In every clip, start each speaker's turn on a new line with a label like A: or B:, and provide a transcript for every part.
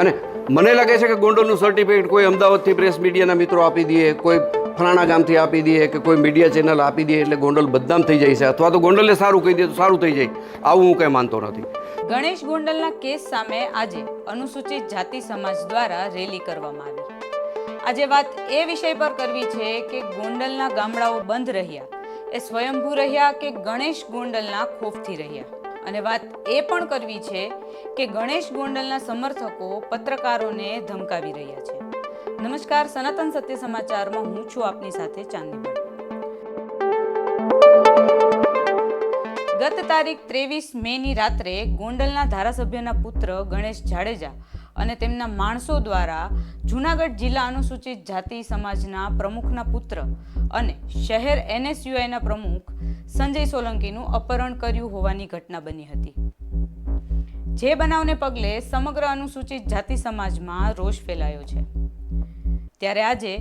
A: અને મને લાગે છે કે ગોંડલનું સર્ટિફિકેટ કોઈ અમદાવાદથી પ્રેસ મીડિયાના મિત્રો આપી દે, કોઈ ફલાણા ગામથી આપી દે કે કોઈ મીડિયા ચેનલ આપી દે એટલે ગોંડલ બદનામ થઈ જાય છે. અથવા તો ગોંડલને સારું કહી દે તો સારું થઈ જાય. આવું હું કંઈ માનતો નથી.
B: ગણેશ ગોંડલના કેસ સામે આજે અનુસૂચિત જાતિ સમાજ દ્વારા રેલી કરવામાં આવી. આજે વાત એ વિષય પર કરવી છે કે ગોંડલના ગામડાઓ બંધ રહ્યા. એ સ્વયંભૂ રહ્યા કે ગણેશ ગોંડલના ખોફથી રહ્યા? અને વાત એ પણ કરવી છે કે ગણેશ ગોંડલના સમર્થકો પત્રકારોને ધમકાવી રહ્યા છે. નમસ્કાર, સનાતન સત્ય સમાચારમાં હું છું આપની સાથે ચાંદની ગત તારીખ ત્રેવીસ મેની રાત્રે ગોંડલના ધારાસભ્યના પુત્ર ગણેશ જાડેજા અને તેમના માણસો દ્વારા જૂનાગઢ જિલ્લા અનુસૂચિત જાતિ સમાજના પ્રમુખના પુત્ર અને શહેર એનએસયુઆઈના પ્રમુખ સંજય સોલંકીનું અપહરણ કર્યું હોવાની ઘટના બની હતી. જે બનાવને પગલે સમગ્ર અનુસૂચિત જાતિ સમાજમાં રોષ ફેલાયો છે. ત્યારે આજે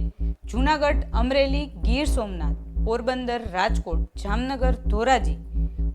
B: જૂનાગઢ અમરેલી ગીર સોમનાથ, પોરબંદર રાજકોટ, જામનગર, ધોરાજી,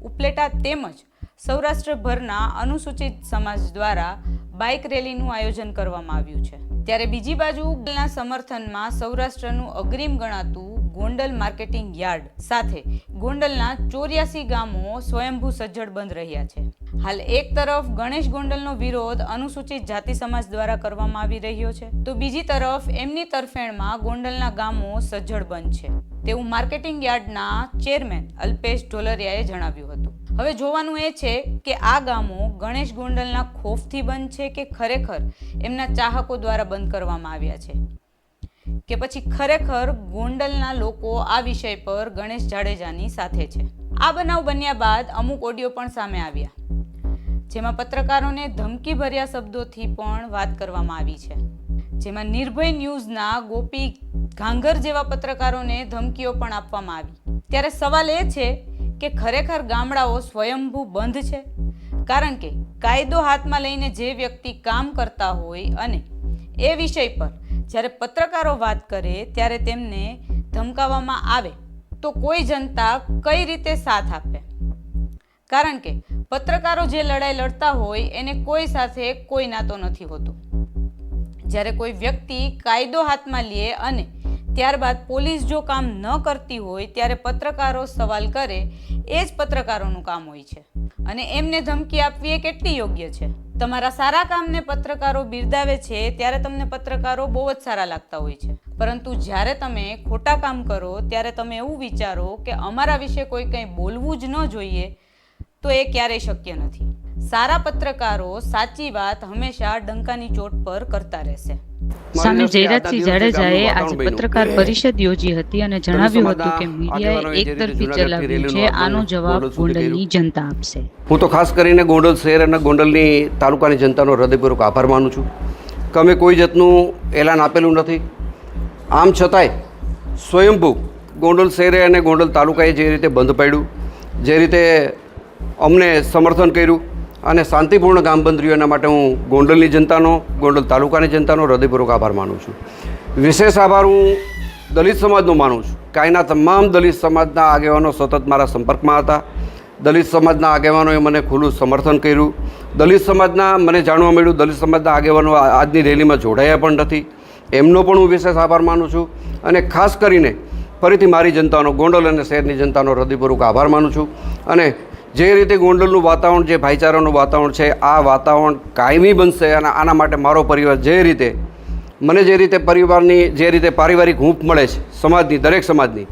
B: ઉપલેટા તેમજ સૌરાષ્ટ્રભરના અનુસૂચિત સમાજ દ્વારા બાઇક રેલીનું આયોજન કરવામાં આવ્યું છે. ત્યારે બીજી બાજુ ગોંડલના સમર્થનમાં સૌરાષ્ટ્રનું અગ્રીમ ગણાતું ગોંડલ માર્કેટિંગ યાર્ડ સાથે ગોંડલના ચોર્યાસી ગામો સ્વયંભૂ સજ્જડ બંધ રહ્યા છે. હાલ એક તરફ ગણેશ ગોંડલનો વિરોધ અનુસૂચિત જાતિ સમાજ દ્વારા કરવામાં આવી રહ્યો છે, તો બીજી તરફ એમની તરફેણમાં ગોંડલના ગામો સજ્જડ બંધ છે, તેવું માર્કેટિંગ યાર્ડના ચેરમેન અલ્પેશ ઢોલરિયાએ જણાવ્યું હતું. હવે જોવાનું એ છે કે આ ગામો ગણેશ ગોંડલના ખોફથી બંધ છે કે ખરેખર એમના ચાહકો દ્વારા બંધ કરવામાં આવ્યા છે? કે પછી ખરેખર ગોંડલના લોકો આ વિષય પર ગણેશ જાડેજાની સાથે છે? આ બનાવ બન્યા બાદ અમુક ઓડિયો પણ સામે આવ્યા, જેમાં પત્રકારોને ધમકી ભર્યા શબ્દોથી પણ વાત કરવામાં આવી છે. જેમાં નિર્ભય ન્યૂઝના ગોપી ઘાંઘર જેવા પત્રકારોને ધમકીઓ પણ આપવામાં આવી. ત્યારે સવાલ એ છે કે ખરેખર ગામડાઓ સ્વયંભૂ બંધ છે? કારણ કે કાયદો હાથમાં લઈને જે વ્યક્તિ કામ કરતા હોય અને એ વિષય પર જ્યારે પત્રકારો વાત કરે ત્યારે તેમને ધમકાવવામાં આવે, તો કોઈ જનતા કઈ રીતે સાથ આપે? કારણ કે પત્રકારો જે લડાઈ લડતા હોય એને કોઈ સાથે કોઈ નાતો નથી હોતો. જ્યારે કોઈ વ્યક્તિ કાયદો હાથમાં લે અને ત્યારબાદ પોલીસ જો કામ ન કરતી હોય ત્યારે પત્રકારો સવાલ કરે, એ જ પત્રકારોનું કામ હોય છે. અને એમને ધમકી આપવી એ કેટલી યોગ્ય છે? તમારા સારા કામને પત્રકારો બિરદાવે છે, ત્યારે તમને પત્રકારો બહુ જ સારા લાગતા હોય છે. પરંતુ જ્યારે તમે ખોટા કામ કરો, ત્યારે તમે એવું વિચારો કે અમારા વિશે કોઈ કંઈ બોલવું જ ન જોઈએ તો એ ક્યારેય શક્ય નથી. સારા પત્રકારો સાચી વાત હંમેશા ડંકાની ચોટ પર કરતા રહેશે.
C: સ્વામી જયરાજસિંહ જાડેજાએ આજે પત્રકાર પરિષદ યોજી હતી અને જણાવ્યું હતું કે મીડિયાએ એકતરફી ચલાવ્યું છે આનો જવાબ ગોંડલની જનતા આપશે.
A: હું તો ખાસ કરીને ગોંડલ શહેર અને ગોંડલની તાલુકાની જનતાનો હૃદયપૂર્વક આભાર માનું છું. કે અમે કોઈ જાતનું એલાન આપેલું નથી. આમ છતાંય સ્વયંભૂ ગોંડલ શહેરે અને ગોંડલ તાલુકાએ જે રીતે બંધ પાડ્યું જે રીતે અમને સમર્થન કર્યું અને શાંતિપૂર્ણ ગામ બંધ માટે હું ગોંડલની જનતાનો, ગોંડલ તાલુકાની જનતાનો હૃદયપૂર્વક આભાર માનું છું. વિશેષ આભાર હું દલિત સમાજનો માનું છું. કાંઈના તમામ દલિત સમાજના આગેવાનો સતત મારા સંપર્કમાં હતા. દલિત સમાજના આગેવાનોએ મને ખુલ્લું સમર્થન કર્યું. દલિત સમાજના, મને જાણવા મળ્યું દલિત સમાજના આગેવાનો આજની રેલીમાં જોડાયા પણ નથી. એમનો પણ હું વિશેષ આભાર માનું છું. અને ખાસ કરીને ફરીથી મારી જનતાનો, ગોંડલ અને શહેરની જનતાનો હૃદયપૂર્વક આભાર માનું છું. અને જે રીતે ગોંડલનું વાતાવરણ જે ભાઈચારાનું વાતાવરણ છે, આ વાતાવરણ કાયમી બનશે અને આના માટે મારો પરિવાર જે રીતે, મને જે રીતે પરિવારની, જે રીતે પારિવારિક હૂંફ મળે છે, સમાજની, દરેક સમાજની,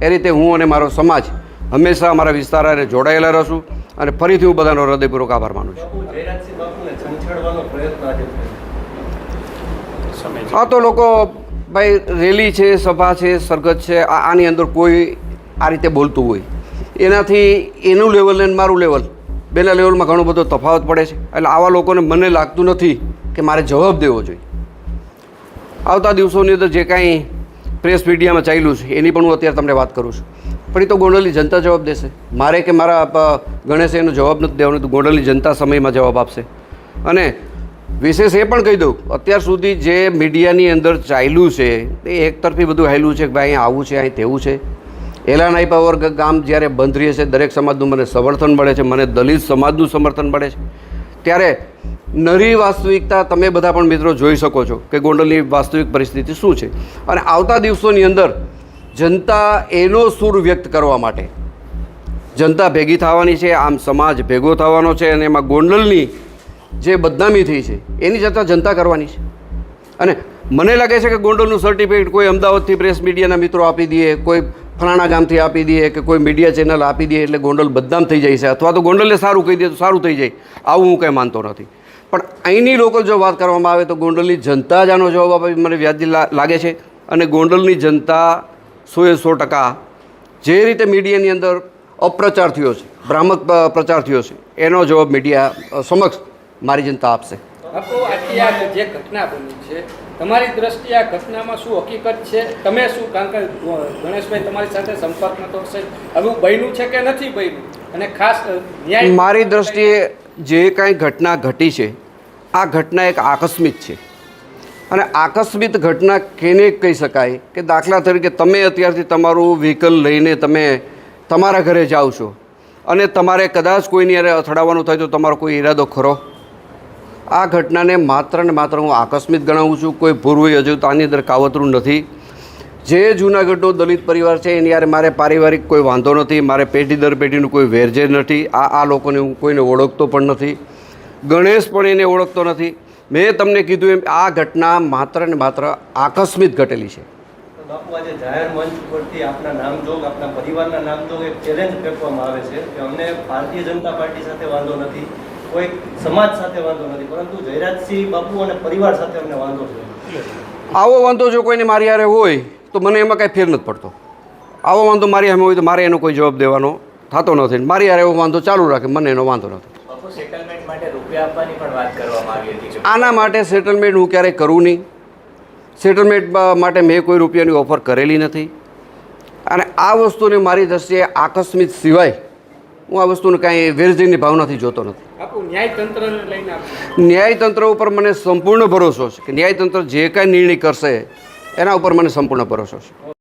A: એ રીતે હું અને મારો સમાજ હંમેશા અમારા વિસ્તાર જોડાયેલા રહીશું અને ફરીથી હું બધાનો હૃદયપૂર્વક આભાર માનું છું. આ તો લોકો, ભાઈ, રેલી છે, સભા છે સરગત છે આની અંદર કોઈ આ રીતે બોલતું હોય. એનાથી એનું લેવલ ને મારું લેવલ બેના લેવલમાં ઘણો બધો તફાવત પડે છે. એટલે આવા લોકોને મને લાગતું નથી કે મારે જવાબ દેવો જોઈએ. આવતા દિવસોની અંદર જે કાંઈ પ્રેસ મીડિયામાં ચાલ્યું છે, એની પણ હું અત્યારે તમને વાત કરું છું. પણ એ તો ગોંડલની જનતા જવાબ દેશે. મારે કે મારા ગણેશે એનો જવાબ નથી દેવાનો તો ગોંડલની જનતા સમયમાં જવાબ આપશે. અને વિશેષ એ પણ કહી દઉં, અત્યાર સુધી જે મીડિયાની અંદર ચાલ્યું છે, એ એકતરફી બધું હાલ્યું છે કે ભાઈ અહીં આવું છે અહીં તેવું છે. એલાન આપ્યા વગર ગામ જ્યારે બંધ રહે છે, દરેક સમાજનું મને સમર્થન મળે છે, મને દલિત સમાજનું સમર્થન મળે છે. ત્યારે નરી વાસ્તવિકતા તમે બધા પણ મિત્રો જોઈ શકો છો કે ગોંડલની વાસ્તવિક પરિસ્થિતિ શું છે. અને આવતા દિવસોની અંદર જનતા એનો સૂર વ્યક્ત કરવા માટે જનતા ભેગી થવાની છે, આમ સમાજ ભેગો થવાનો છે અને એમાં ગોંડલની જે બદનામી થઈ છે, એની જતા જનતા કરવાની છે. અને મને લાગે છે કે ગોંડલનું સર્ટિફિકેટ કોઈ અમદાવાદથી પ્રેસ મીડિયાના મિત્રો આપી દઈએ કોઈ ફલાણા ગામથી આપી દઈએ કે કોઈ મીડિયા ચેનલ આપી દઈએ એટલે ગોંડલ બદનામ થઈ જાય છે. અથવા તો ગોંડલને સારું કહી દે તો સારું થઈ જાય. આવું હું કંઈ માનતો નથી. પણ અહીંની લોકો જો વાત કરવામાં આવે તો ગોંડલની જનતા જ આનો જવાબ આપે મને વ્યાજી લાગે છે. અને ગોંડલની જનતા સોએ સો ટકા જે રીતે મીડિયાની અંદર અપ્રચાર થયો છે, ભ્રામક પ્રચાર થયો છે, એનો જવાબ મીડિયા સમક્ષ મારી જનતા આપશે.
D: આપો આખી આ જે ઘટના બની છે, તમારી દ્રષ્ટિએ આ ઘટનામાં શું હકીકત છે? તમે શું? કારણ કે ગણેશભાઈ તમારી સાથે સંપર્કમાં તો હશે. હવે બન્યું છે કે નથી બન્યું? અને ખાસ ન્યાય
A: મારી દ્રષ્ટિએ જે કાંઈ ઘટના ઘટી છે, આ ઘટના એક આકસ્મિક છે. અને આકસ્મિક ઘટના કેને કહી શકાય કે દાખલા તરીકે તમે અત્યારથી તમારું વ્હીકલ લઈને તમે તમારા ઘરે જાઓ છો. અને તમારે કદાચ કોઈની અરે અથડાવવાનું થાય તો તમારો કોઈ ઈરાદો ખરો? આ ઘટનાને માત્ર ને માત્ર હું આકસ્મિક ગણાવું છું. કોઈ પૂર્વ હજુ તો અંદર કાવતરું નથી. જે જૂનાગઢનો દલિત પરિવાર છે, એની યારે મારે પારિવારિક કોઈ વાંધો નથી. મારે પેઢી દર પેઢીનું કોઈ વેરજે નથી. આ આ લોકોને હું કોઈને ઓળખતો પણ નથી. ગણેશ પણ એને ઓળખતો નથી. મેં તમને કીધું એમ, આ ઘટના માત્ર ને માત્ર આકસ્મિક ઘટેલી છે.
E: ઉપરથી આપના નામજોગ આપના પરિવારના નામજોગ એક ચેલેન્જ ફેંકવામાં આવે છે કે અમને ભારતીય જનતા પાર્ટી સાથે વાંધો નથી. કોઈ સમાજ સાથે વાંધો નથી પરંતુ જયરાજસિંહ બાપુ અને પરિવાર સાથે અમને વાંધો છે.
A: આવો વાંધો જો કોઈને મારી હારે હોય તો મને એમાં કાંઈ ફેર નથી પડતો. આવો વાંધો મારી સામે હોય તો મારે એનો કોઈ જવાબ દેવાનો થતો નથી. મારી યારે એવો વાંધો ચાલુ રાખે મને એનો વાંધો નથી.
F: બાપુ સેટલમેન્ટ માટે રૂપિયા આપવાની પણ વાત કરવામાં આવી હતી
A: આના માટે સેટલમેન્ટ હું ક્યારેય કરું નહીં. સેટલમેન્ટ માટે મેં કોઈ રૂપિયાની ઓફર કરેલી નથી. અને આ વસ્તુને મારી દ્રષ્ટિએ આકસ્મિક સિવાય હું આ વસ્તુને કાંઈ વેરઝીની ભાવનાથી જોતો નથી. ન્યાયતંત્ર ઉપર મને સંપૂર્ણ ભરોસો છે કે ન્યાયતંત્ર જે કાંઈ નિર્ણય કરશે એના ઉપર મને સંપૂર્ણ ભરોસો છે.